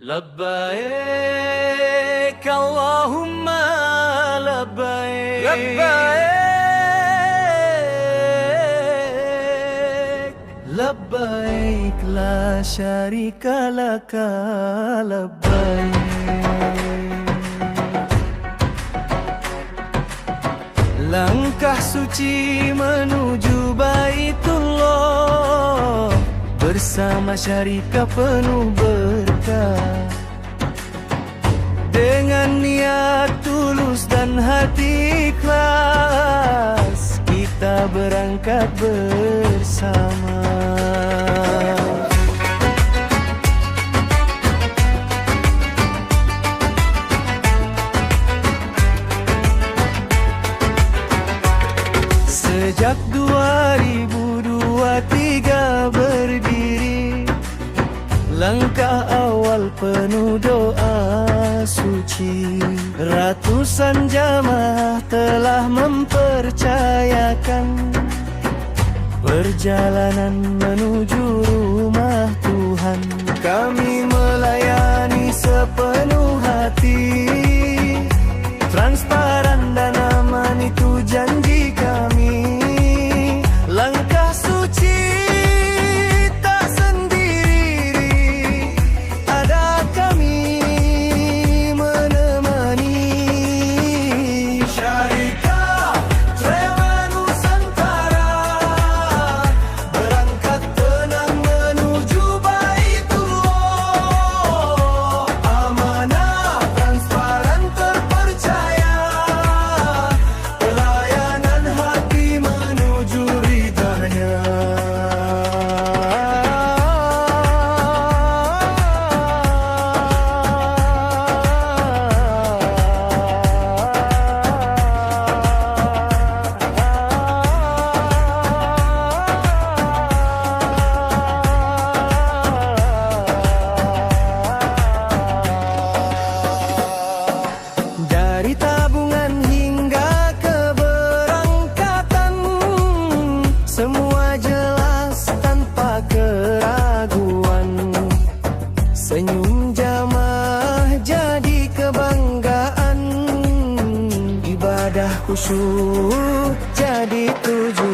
لبيك اللهم لبيك لبيك لبيك لا شريك لك لبيك Langkah suci menuju Baitullah Bersama syarika penuh berkah Dengan niat tulus dan hati ikhlas Kita berangkat bersama. Sejak 2023 penuh doa suci. Ratusan jamaah telah mempercayakan Perjalanan menuju rumah Tuhan. Kami খুশু jadi tuju